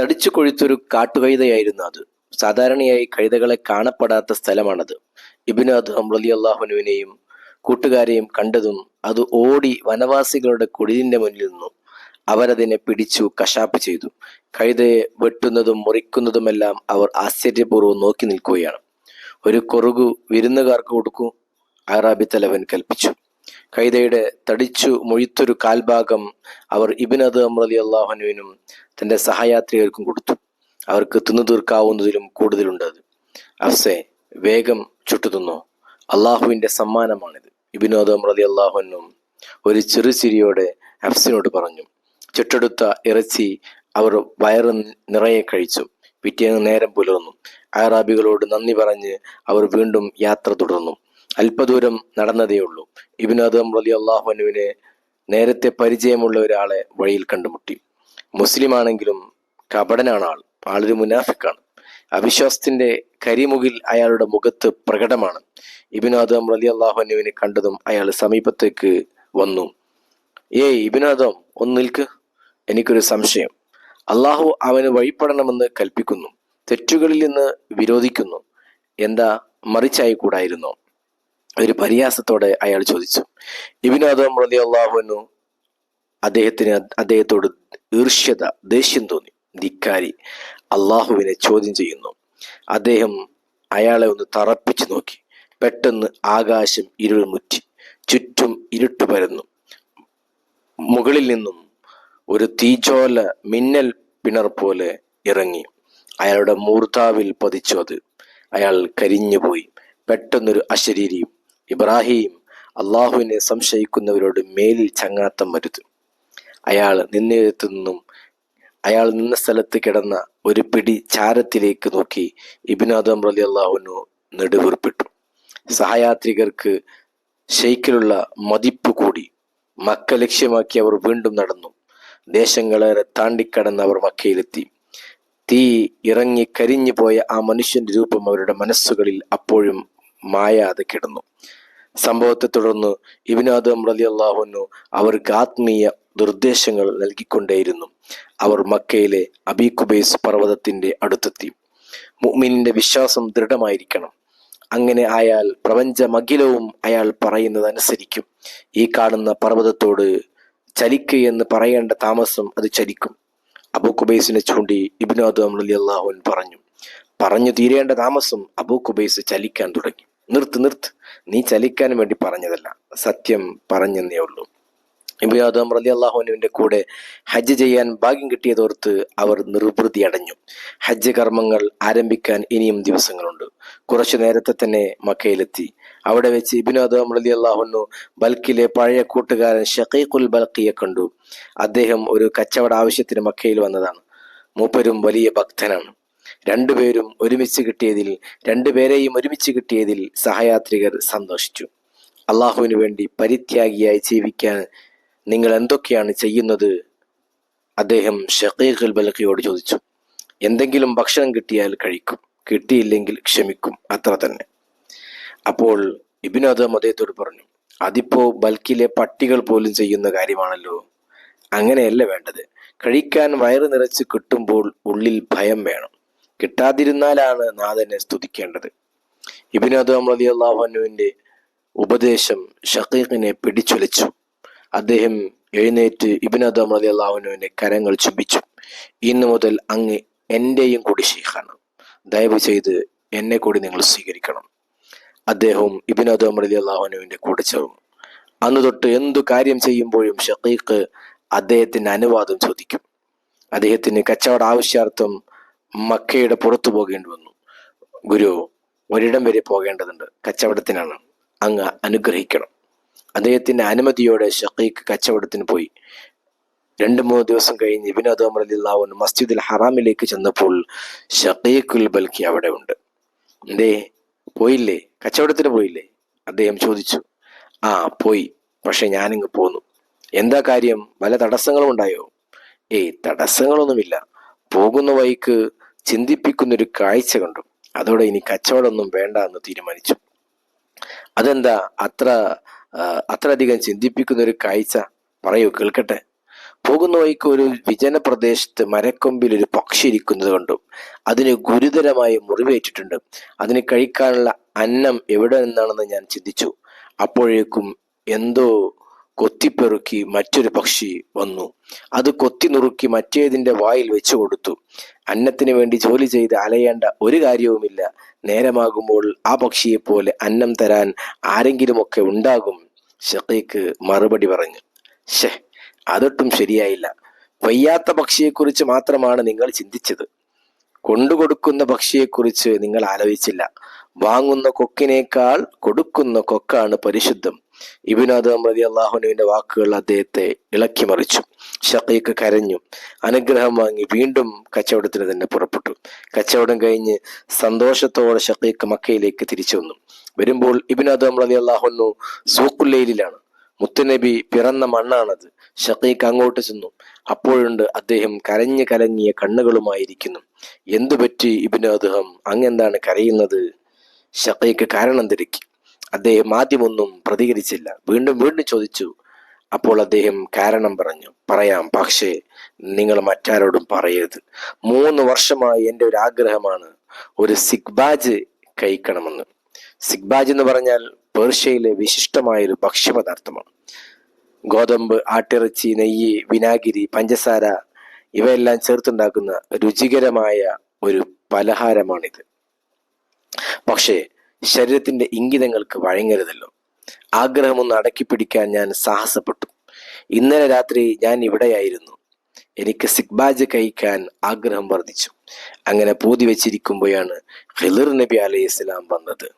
തടിച്ചു കൊഴുത്തൊരു കാട്ടുകൈതയായിരുന്നു അത്. സാധാരണയായി കഴുതകളെ കാണപ്പെടാത്ത സ്ഥലമാണത്. ഇബിന് അത് റലി അള്ളാഹുനുവിനെയും കൂട്ടുകാരെയും കണ്ടതും അത് ഓടി വനവാസികളുടെ കുടിലിന്റെ മുന്നിൽ നിന്നു. അവരതിനെ പിടിച്ചു കശാപ്പ് ചെയ്തു. കഴുതയെ വെട്ടുന്നതും മുറിക്കുന്നതുമെല്ലാം അവർ ആശ്ചര്യപൂർവം നോക്കി നിൽക്കുകയാണ്. ഒരു കൊറുകു വിരുന്നുകാർക്ക് കൊടുക്കൂ അറാബി തലവൻ കൽപ്പിച്ചു. കൈതയുടെ തടിച്ചു മൊയ്ത്തൊരു കാൽഭാഗം അവർ ഇബിനത് അമ്രലി അള്ളാഹുനുവിനും തന്റെ സഹയാത്രികർക്കും കൊടുത്തു. അവർക്ക് തിന്നു തീർക്കാവുന്നതിലും കൂടുതലുണ്ട് അത്. അഫ്സെ വേഗം ചുട്ടുതിന്നോ. അള്ളാഹുവിന്റെ സമ്മാനമാണിത്. ഇബിനോദ് അമ്രലി അള്ളാഹുനും ഒരു ചെറു ചിരിയോടെ അഫ്സിനോട് പറഞ്ഞു ചുട്ടെടുത്ത ഇറച്ചി അവർ വയറ് നിറയെ കഴിച്ചു. പിറ്റേന്ന് നേരം പുലർന്നു. അറാബികളോട് നന്ദി പറഞ്ഞ് അവർ വീണ്ടും യാത്ര തുടർന്നു. അല്പദൂരം നടന്നതേയുള്ളൂ ഇബിനാദ് വലിയ അള്ളാഹുനുവിനെ നേരത്തെ പരിചയമുള്ള ഒരാളെ വഴിയിൽ കണ്ടുമുട്ടി. മുസ്ലിം ആണെങ്കിലും കപടനാണ് ആൾ. ആളൊരു മുനാഫിക്കാണ്. അവിശ്വാസത്തിന്റെ കരിമുകിൽ അയാളുടെ മുഖത്ത് പ്രകടമാണ്. ഇബിനാദം വലിയ അള്ളാഹുനുവിനെ കണ്ടതും അയാൾ സമീപത്തേക്ക് വന്നു. ഏയ് ഇബിനാദം ഒന്ന് നിൽക്ക്. എനിക്കൊരു സംശയം. അള്ളാഹു അവന് വഴിപ്പെടണമെന്ന് കൽപ്പിക്കുന്നു. തെറ്റുകളിൽ നിന്ന് വിരോധിക്കുന്നു. എന്താ? മറിച്ചായി കൂടായിരുന്നോ ഒരു പരിഹാസത്തോടെ അയാൾ ചോദിച്ചു. ഇബിനാദം റലി അള്ളാഹുനു അദ്ദേഹത്തിന് അദ്ദേഹത്തോട് ഈർഷ്യത ദേഷ്യം തോന്നി. ധിക്കാരി അള്ളാഹുവിനെ ചോദ്യം ചെയ്യുന്നു. അദ്ദേഹം അയാളെ ഒന്ന് തറപ്പിച്ചു നോക്കി. പെട്ടെന്ന് ആകാശം ഇരുൾ മുറ്റി. ചുറ്റും ഇരുട്ട് പരന്നു. മുകളിൽ നിന്നും ഒരു തീച്ചോല മിന്നൽ പിണർ പോലെ ഇറങ്ങി. അയാളുടെ മൂർത്താവിൽ പതിച്ചു അത്. അയാൾ കരിഞ്ഞുപോയി. പെട്ടെന്നൊരു അശരീരിയും ഇബ്രാഹിം അള്ളാഹുവിനെ സംശയിക്കുന്നവരോട് മേലിൽ ചങ്ങാത്തം വരുത്തും. അയാൾ നിന്നിടത്തു നിന്നും അയാൾ നിന്ന സ്ഥലത്ത് കിടന്ന ഒരു പിടി ചാരത്തിലേക്ക് നോക്കി ഇബിനാദം റലി അള്ളാഹുനു നെടുവീർപ്പിട്ടു. സഹയാത്രികർക്ക് ഷെയ്ക്കിലുള്ള മതിപ്പ് കൂടി മക്ക ലക്ഷ്യമാക്കി അവർ വീണ്ടും നടന്നു. ദേശങ്ങളേറെ താണ്ടിക്കടന്ന് അവർ മക്കയിലെത്തി. തീ ഇറങ്ങി കരിഞ്ഞു പോയ ആ മനുഷ്യന്റെ രൂപം അവരുടെ മനസ്സുകളിൽ അപ്പോഴും മായാതെ കിടന്നു. സംഭവത്തെ തുടർന്ന് ഇബിനാദം റലി അള്ളാഹുനു അവർക്ക് ആത്മീയ നിർദ്ദേശങ്ങൾ നൽകിക്കൊണ്ടേയിരുന്നു. അവർ മക്കയിലെ അബീഖുബൈസ് പർവതത്തിന്റെ അടുത്തെത്തി. മുഅ്മിനിന്റെ വിശ്വാസം ദൃഢമായിരിക്കണം. അങ്ങനെ ആയാൽ പ്രപഞ്ചമഖിലവും അയാൾ പറയുന്നത് അനുസരിക്കും ഈ കാണുന്ന പർവതത്തോട് എന്ന് പറയേണ്ട താമസം അത് ചലിക്കും. അബൂ കുബൈസിനെ ചൂണ്ടി ഇബ്നു അദം അലി അള്ളാഹുൻ പറഞ്ഞു. പറഞ്ഞു തീരേണ്ട താമസം അബൂ കുബൈസ് ചലിക്കാൻ തുടങ്ങി. നിർത്ത് നിർത്ത്. നീ ചലിക്കാൻ വേണ്ടി പറഞ്ഞതല്ല. സത്യം പറഞ്ഞെന്നേ ഉള്ളൂ. ഇബിയാദം റലി അള്ളാഹുനുവിന്റെ കൂടെ ഹജ്ജ് ചെയ്യാൻ ഭാഗ്യം കിട്ടിയതോർത്ത് അവർ നിർവൃതി അടഞ്ഞു. ഹജ്ജ് കർമ്മങ്ങൾ ആരംഭിക്കാൻ ഇനിയും ദിവസങ്ങളുണ്ട്. കുറച്ചു നേരത്തെ തന്നെ മക്കയിലെത്തി. അവിടെ വെച്ച് ഇബിനാദം റലി അള്ളാഹുനു ബൽക്കിലെ പഴയ കൂട്ടുകാരൻ ഷക്കീഖുൽ ബൽക്കിയെ കണ്ടു. അദ്ദേഹം ഒരു കച്ചവട ആവശ്യത്തിന് മക്കയിൽ വന്നതാണ്. മൂപ്പരും വലിയ ഭക്തനാണ്. രണ്ടുപേരും ഒരുമിച്ച് കിട്ടിയതിൽ രണ്ടുപേരെയും ഒരുമിച്ച് കിട്ടിയതിൽ സഹയാത്രികർ സന്തോഷിച്ചു. അള്ളാഹുവിന് വേണ്ടി പരിത്യാഗിയായി ജീവിക്കാൻ നിങ്ങൾ എന്തൊക്കെയാണ് ചെയ്യുന്നത്? അദ്ദേഹം ഷക്കീഖുൽ ബൽഖിയോട് ചോദിച്ചു. എന്തെങ്കിലും ഭക്ഷണം കിട്ടിയാൽ കഴിക്കും. കിട്ടിയില്ലെങ്കിൽ ക്ഷമിക്കും. അത്ര തന്നെ. അപ്പോൾ ഇബിനോദം അദ്ദേഹത്തോട് പറഞ്ഞു അതിപ്പോ ബൽക്കിലെ പട്ടികൾ പോലും ചെയ്യുന്ന കാര്യമാണല്ലോ. അങ്ങനെയല്ല വേണ്ടത്. കഴിക്കാൻ വയറ് നിറച്ച് കിട്ടുമ്പോൾ ഉള്ളിൽ ഭയം വേണം. കിട്ടാതിരുന്നാലാണ് നാഥനെ സ്തുതിക്കേണ്ടത്. ഇബിനോദം അലി അള്ളാഹുവിന്റെ ഉപദേശം ഷക്കീഖിനെ പിടിച്ചുലച്ചു. അദ്ദേഹം എഴുന്നേറ്റ് ഇബിനദം അലി അള്ളാഹുനുവിന്റെ കരങ്ങൾ ചുംബിച്ചു. ഇന്നു മുതൽ അങ്ങ് എന്റെയും കൂടി ഷെയ്ഖാണ് ദയവ് ചെയ്ത് എന്നെ കൂടി നിങ്ങൾ സ്വീകരിക്കണം. അദ്ദേഹവും ഇബിനദം അലി അള്ളാഹുനുവിന്റെ കൂടെ ചേർന്നു അന്ന് തൊട്ട് എന്തു കാര്യം ചെയ്യുമ്പോഴും ഷക്കീഖ് അദ്ദേഹത്തിന്റെ അനുവാദം ചോദിക്കും. അദ്ദേഹത്തിന് കച്ചവട ആവശ്യാർത്ഥം മക്കയുടെ പുറത്തു പോകേണ്ടി വന്നു. ഗുരു ഒരിടം വരെ പോകേണ്ടതുണ്ട്. കച്ചവടത്തിനാണ്. അങ്ങ് അനുഗ്രഹിക്കണം. അദ്ദേഹത്തിന്റെ അനുമതിയോടെ ഷക്കീഖ് കച്ചവടത്തിന് പോയി. രണ്ട് മൂന്ന് ദിവസം കഴിഞ്ഞ് വിനോദ് അമർ അലിള്ളാവുൻ മസ്ജിദുൽ ഹറാമിലേക്ക് ചെന്നപ്പോൾ ഷക്കീഖുൽ ബൽക്കി അവിടെ ഉണ്ട്. എന്തേ? പോയില്ലേ? കച്ചവടത്തിന് പോയില്ലേ? അദ്ദേഹം ചോദിച്ചു. ആ പോയി. പക്ഷെ ഞാനിങ്ങ് പോന്നു. എന്താ കാര്യം? വല്ല തടസ്സങ്ങളും ഉണ്ടായോ ഏയ് തടസ്സങ്ങളൊന്നുമില്ല. പോകുന്ന വഴിക്ക് ചിന്തിപ്പിക്കുന്നൊരു കാഴ്ച കണ്ടു. അതോടെ ഇനി കച്ചവടമൊന്നും വേണ്ട എന്ന് തീരുമാനിച്ചു. അതെന്താ അത്ര അത്രയധികം ചിന്തിപ്പിക്കുന്ന ഒരു കാഴ്ച? പറയൂ കേൾക്കട്ടെ. പോകുന്ന വഴിക്ക് ഒരു വിജന പ്രദേശത്ത് മരക്കൊമ്പിൽ ഒരു പക്ഷി ഇരിക്കുന്നത് കണ്ടു. അതിന് ഗുരുതരമായി മുറിവേറ്റിട്ടുണ്ട്. അതിന് കഴിക്കാനുള്ള അന്നം എവിടെ നിന്നാണെന്ന് ഞാൻ ചിന്തിച്ചു. അപ്പോഴേക്കും എന്തോ കൊത്തിപ്പെറുക്കി മറ്റൊരു പക്ഷി വന്നു. അത് കൊത്തി നുറുക്കി മറ്റേതിന്റെ വായിൽ വെച്ചു കൊടുത്തു. അന്നത്തിന് വേണ്ടി ജോലി ചെയ്ത് അലയേണ്ട ഒരു കാര്യവുമില്ല. നേരമാകുമ്പോൾ ആ പക്ഷിയെ പോലെ അന്നം തരാൻ ആരെങ്കിലുമൊക്കെ ഉണ്ടാകും ഷക്കീക്ക് മറുപടി പറഞ്ഞു. ഷെ അതൊട്ടും ശരിയായില്ല. വയ്യാത്ത പക്ഷിയെക്കുറിച്ച് മാത്രമാണ് നിങ്ങൾ ചിന്തിച്ചത്. കൊണ്ടുകൊടുക്കുന്ന പക്ഷിയെക്കുറിച്ച് നിങ്ങൾ ആലോചിച്ചില്ല. വാങ്ങുന്ന കൊക്കിനേക്കാൾ കൊടുക്കുന്ന കൊക്കാണ് പരിശുദ്ധം. ഇബിനാദ് റതി അള്ളാഹുനുവിന്റെ വാക്കുകൾ അദ്ദേഹത്തെ ഇളക്കി മറിച്ചു. ഷക്കീക്ക് കരഞ്ഞു. അനുഗ്രഹം വാങ്ങി വീണ്ടും കച്ചവടത്തിന് തന്നെ പുറപ്പെട്ടു. കച്ചവടം കഴിഞ്ഞ് സന്തോഷത്തോടെ ഷക്കീക്ക് മക്കയിലേക്ക് തിരിച്ചു വന്നു. വരുമ്പോൾ ഇബിനാദ് റതി അള്ളാഹുനു സൂക്കുല്ലയിലാണ് മുത്തുനബി പിറന്ന മണ്ണാണത്. ഷക്കീക്ക് അങ്ങോട്ട് ചെന്നു. അപ്പോഴുണ്ട് അദ്ദേഹം കരഞ്ഞു കലങ്ങിയ കണ്ണുകളുമായിരിക്കുന്നു എന്തു പറ്റി ഇബിന് അദ്ദേഹം അങ്ങെന്താണ് കരയുന്നത്? ഷക്കീക്ക് കാരണം തിരക്കി അദ്ദേഹം ആദ്യമൊന്നും പ്രതികരിച്ചില്ല. വീണ്ടും വീണ്ടും ചോദിച്ചു അപ്പോൾ അദ്ദേഹം കാരണം പറഞ്ഞു. പറയാം. പക്ഷേ നിങ്ങൾ മറ്റാരോടും പറയരുത്. മൂന്ന് വർഷമായി എന്റെ ഒരു ആഗ്രഹമാണ് ഒരു സിഗ്ബാജ് കഴിക്കണമെന്ന്. സിഗ്ബാജ് എന്ന് പറഞ്ഞാൽ പേർഷ്യയിലെ വിശിഷ്ടമായ ഒരു ഭക്ഷ്യപദാർത്ഥമാണ്. ഗോതമ്പ് ആട്ടിറച്ചി നെയ്യ് വിനാഗിരി പഞ്ചസാര ഇവയെല്ലാം ചേർത്തുണ്ടാക്കുന്ന രുചികരമായ ഒരു പലഹാരമാണിത്. പക്ഷേ ശരീരത്തിന്റെ ഇംഗിതങ്ങൾക്ക് വഴങ്ങരുതല്ലോ. ആഗ്രഹമൊന്ന് അടക്കി പിടിക്കാൻ ഞാൻ സാഹസപ്പെട്ടു. ഇന്നലെ രാത്രി ഞാൻ ഇവിടെയായിരുന്നു. എനിക്ക് സിഖ്ബാജ് കഴിക്കാൻ ആഗ്രഹം വർദ്ധിച്ചു. അങ്ങനെ പൂതി വെച്ചിരിക്കുമ്പോഴാണ് ഹിലിർ നബി അലൈഹി ഇസ്ലാം വന്നത്.